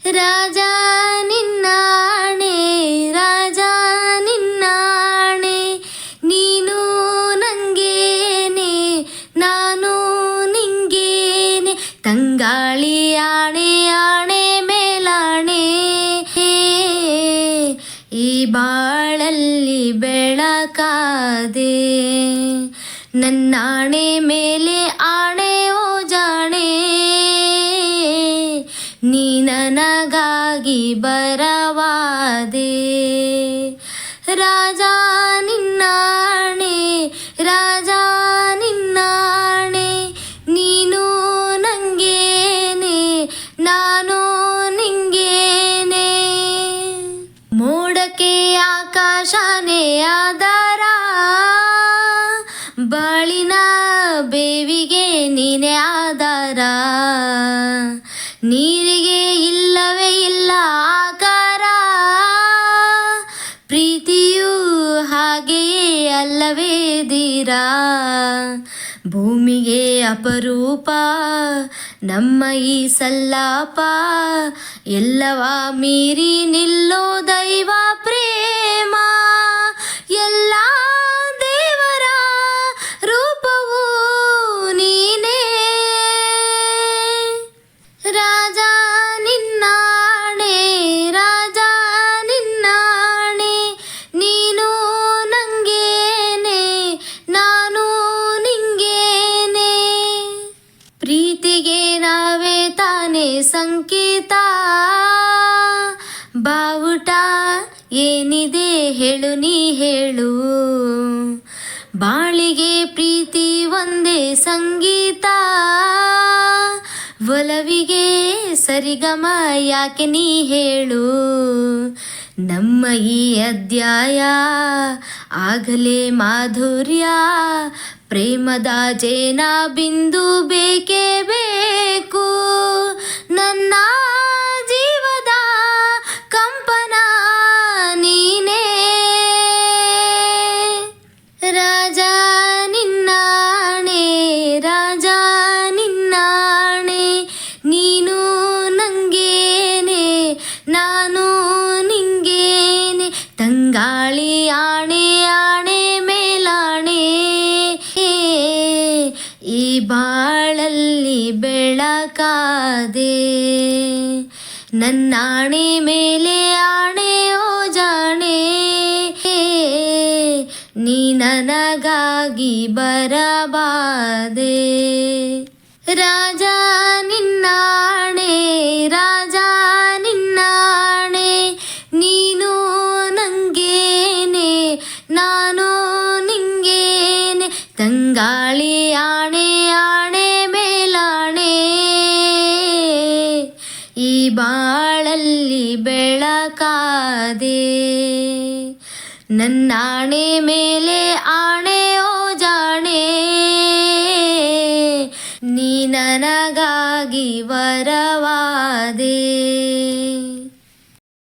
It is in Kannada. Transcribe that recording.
ರಾಜ ನಿನ್ನಾಣೆ ರಾಜ ನಿನ್ನಾಣೆ ನೀನು ನಂಗೇನೆ ನಾನು ನಿಂಗೇನೆ ತಂಗಾಳಿ ಆಣೆ ಆಣೆ ಮೇಲಾಣೆ ಈ ಬಾಳಲ್ಲಿ ಬೆಳಕಾದೆ ನನ್ನಾಣೆ ಮೇಲೆ ಆಣೆ ಆಧಾರ ಬಾಳಿನ ಬೇವಿಗೆ ನೀನೆ ಆಧಾರ ಹಾಗೆಯೇ ಅಲ್ಲವೇ ದೀರ? ಭೂಮಿಗೆ ಅಪರೂಪ ನಮ್ಮ ಈ ಸಲ್ಲಾಪ ಎಲ್ಲವ ಮೀರಿ ನಿಲ್ಲೋ ದೈವ ಪ್ರೇಮ. ಸಂಕೇತ. ಬಾವುಟ, ಏನಿದೆ ಹೇಳು, ನೀ ಹೇಳು. ಬಾಳಿಗೆ ಪ್ರೀತಿ ಒಂದೇ ಸಂಗೀತ. ಒಲವಿಗೆ ಸರಿಗಮ, ಯಾಕೆ ನೀ ಹೇಳು. ನಮ್ಮ ಈ ಅಧ್ಯಾಯ ಆಗಲೇ ಮಾಧುರ್ಯ. ಪ್ರೇಮದ ಜೇನ ಬಿಂದು ಬೇಕೇ ಬೇಕು. ತಂಗಾಳಿ ಆಣೆ ಆಣೆ, ಮೇಲಾಣೆ. ಈ ಬಾಳಲ್ಲಿ ಬೆಳಕಾದೆ. ನನ್ನಾಣೆ ಮೇಲೆ ಆಣೆ, ಓ ಜಾಣೆ. ನೀ ನನಗಾಗಿ ಬರಬಾದೆ. ರಾಜ ನಾನು ನಿಂಗೇನೆ, ತಂಗಾಳಿ ಆಣೆ ಆಣೆ ಮೇಲಾಣೆ. ಈ ಬಾಳಲ್ಲಿ ಬೆಳಕಾದೆ, ನನ್ನಾಣೆ ಮೇಲೆ ಆಣೆ ಓ ಜಾಣೆ. ನೀ ನನಗಾಗಿ ವರವಾದೆ.